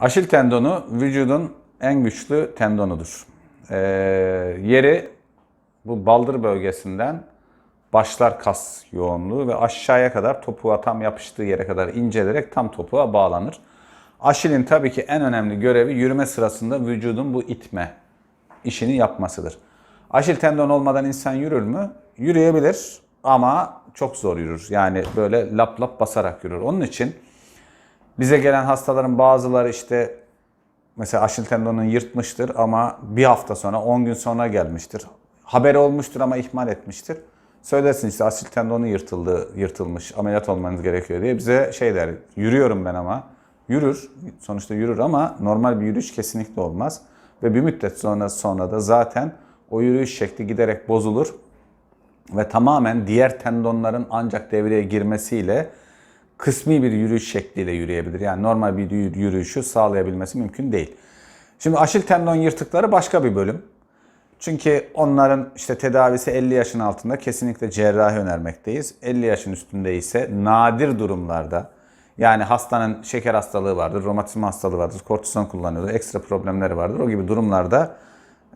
Aşil tendonu vücudun en güçlü tendonudur. Ee, yeri bu baldır bölgesinden başlar kas yoğunluğu ve aşağıya kadar topuğa tam yapıştığı yere kadar incelerek tam topuğa bağlanır. Aşilin tabii ki en önemli görevi yürüme sırasında vücudun bu itme işini yapmasıdır. Aşil tendon olmadan insan yürür mü? Yürüyebilir ama çok zor yürür. Yani böyle lap lap basarak yürür. Onun için bize gelen hastaların bazıları işte mesela aşil tendonunu yırtmıştır ama bir hafta sonra 10 gün sonra gelmiştir. Haberi olmuştur ama ihmal etmiştir. Söylersin işte aşil tendonu yırtıldı, yırtılmış, ameliyat olmanız gerekiyor diye bize şey der, yürüyorum ben ama. Yürür, sonuçta yürür ama normal bir yürüyüş kesinlikle olmaz. Ve bir müddet sonra, sonra da zaten o yürüyüş şekli giderek bozulur ve tamamen diğer tendonların ancak devreye girmesiyle kısmi bir yürüyüş şekliyle yürüyebilir. Yani normal bir yürüyüşü sağlayabilmesi mümkün değil. Şimdi aşil tendon yırtıkları başka bir bölüm. Çünkü onların işte tedavisi 50 yaşın altında kesinlikle cerrahi önermekteyiz. 50 yaşın üstünde ise nadir durumlarda yani hastanın şeker hastalığı vardır, romatizma hastalığı vardır, kortizon kullanıyordur, ekstra problemleri vardır. O gibi durumlarda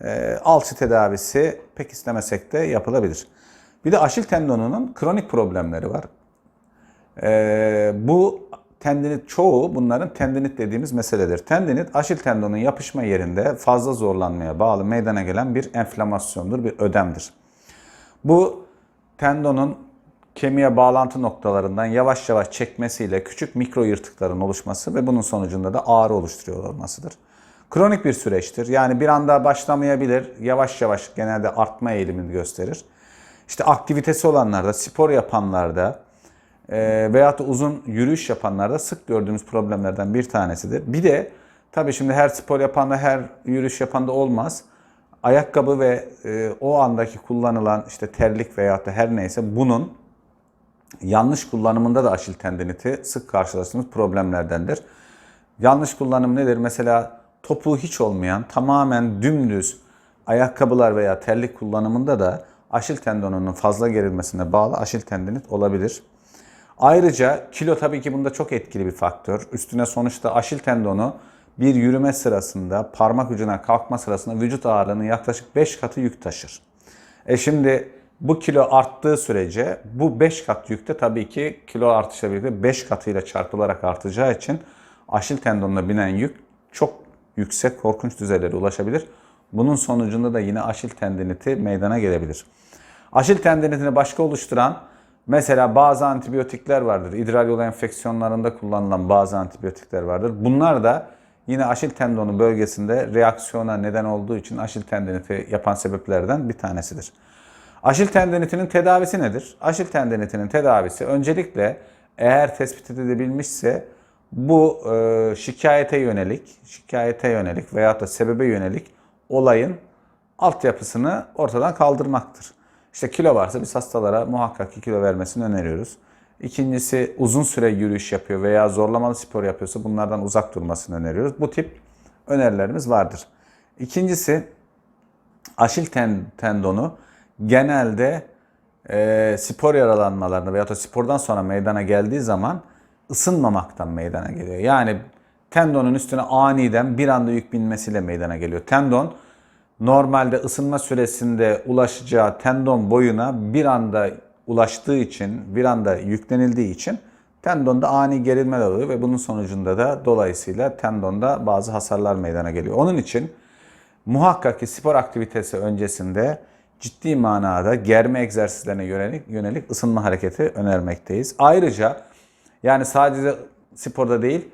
e, alçı tedavisi pek istemesek de yapılabilir. Bir de aşil tendonunun kronik problemleri var. E, bu tendinit çoğu bunların tendinit dediğimiz meseledir. Tendinit aşil tendonun yapışma yerinde fazla zorlanmaya bağlı meydana gelen bir enflamasyondur, bir ödemdir. Bu tendonun kemiğe bağlantı noktalarından yavaş yavaş çekmesiyle küçük mikro yırtıkların oluşması ve bunun sonucunda da ağrı oluşturuyor olmasıdır. Kronik bir süreçtir. Yani bir anda başlamayabilir. Yavaş yavaş genelde artma eğilimini gösterir. İşte aktivitesi olanlarda, spor yapanlarda e, veyahut da uzun yürüyüş yapanlarda sık gördüğümüz problemlerden bir tanesidir. Bir de tabii şimdi her spor yapanda, her yürüyüş yapanda olmaz. Ayakkabı ve e, o andaki kullanılan işte terlik veyahut da her neyse bunun yanlış kullanımında da aşil tendiniti sık karşılaştığımız problemlerdendir. Yanlış kullanım nedir? Mesela topuğu hiç olmayan tamamen dümdüz ayakkabılar veya terlik kullanımında da aşil tendonunun fazla gerilmesine bağlı aşil tendinit olabilir. Ayrıca kilo tabii ki bunda çok etkili bir faktör. Üstüne sonuçta aşil tendonu bir yürüme sırasında parmak ucuna kalkma sırasında vücut ağırlığının yaklaşık 5 katı yük taşır. E şimdi bu kilo arttığı sürece bu 5 kat yükte tabii ki kilo artışla birlikte 5 katıyla çarpılarak artacağı için aşil tendonuna binen yük çok yüksek korkunç düzeylere ulaşabilir. Bunun sonucunda da yine aşil tendiniti meydana gelebilir. Aşil tendinitini başka oluşturan mesela bazı antibiyotikler vardır. İdrar yolu enfeksiyonlarında kullanılan bazı antibiyotikler vardır. Bunlar da yine aşil tendonu bölgesinde reaksiyona neden olduğu için aşil tendiniti yapan sebeplerden bir tanesidir. Aşil tendinitinin tedavisi nedir? Aşil tendinitinin tedavisi öncelikle eğer tespit edilebilmişse bu e, şikayete yönelik, şikayete yönelik veyahut da sebebe yönelik olayın altyapısını ortadan kaldırmaktır. İşte kilo varsa biz hastalara muhakkak ki kilo vermesini öneriyoruz. İkincisi uzun süre yürüyüş yapıyor veya zorlamalı spor yapıyorsa bunlardan uzak durmasını öneriyoruz. Bu tip önerilerimiz vardır. İkincisi aşil ten, tendonu genelde e, spor yaralanmalarında veya da spordan sonra meydana geldiği zaman ısınmamaktan meydana geliyor. Yani tendonun üstüne aniden bir anda yük binmesiyle meydana geliyor. Tendon normalde ısınma süresinde ulaşacağı tendon boyuna bir anda ulaştığı için, bir anda yüklenildiği için tendonda ani gerilmeler oluyor ve bunun sonucunda da dolayısıyla tendonda bazı hasarlar meydana geliyor. Onun için muhakkak ki spor aktivitesi öncesinde ciddi manada germe egzersizlerine yönelik, yönelik ısınma hareketi önermekteyiz. Ayrıca yani sadece sporda değil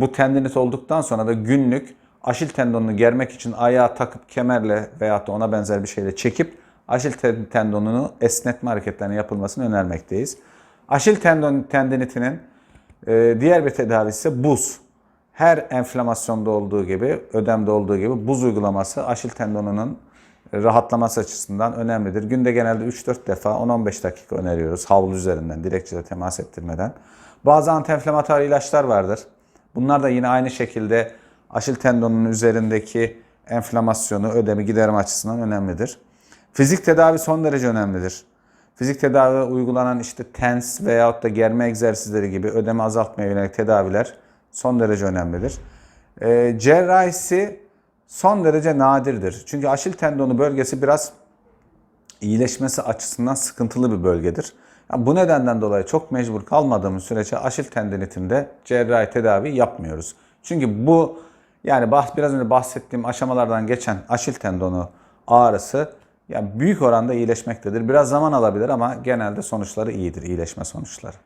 bu tendinit olduktan sonra da günlük aşil tendonunu germek için ayağa takıp kemerle veya da ona benzer bir şeyle çekip aşil tendonunu esnetme hareketlerinin yapılmasını önermekteyiz. Aşil tendon tendinitinin diğer bir tedavisi ise buz. Her enflamasyonda olduğu gibi, ödemde olduğu gibi buz uygulaması aşil tendonunun rahatlaması açısından önemlidir. Günde genelde 3-4 defa 10-15 dakika öneriyoruz havlu üzerinden, dilekçede temas ettirmeden. Bazı antiinflamatuar ilaçlar vardır. Bunlar da yine aynı şekilde aşil tendonunun üzerindeki enflamasyonu, ödemi giderme açısından önemlidir. Fizik tedavi son derece önemlidir. Fizik tedavi uygulanan işte tens veyahut da germe egzersizleri gibi ödemi azaltmaya yönelik tedaviler son derece önemlidir. Ee, cerrahisi son derece nadirdir. Çünkü aşil tendonu bölgesi biraz iyileşmesi açısından sıkıntılı bir bölgedir. Yani bu nedenden dolayı çok mecbur kalmadığımız sürece aşil tendinitinde cerrahi tedavi yapmıyoruz. Çünkü bu yani bahs biraz önce bahsettiğim aşamalardan geçen aşil tendonu ağrısı yani büyük oranda iyileşmektedir. Biraz zaman alabilir ama genelde sonuçları iyidir, iyileşme sonuçları.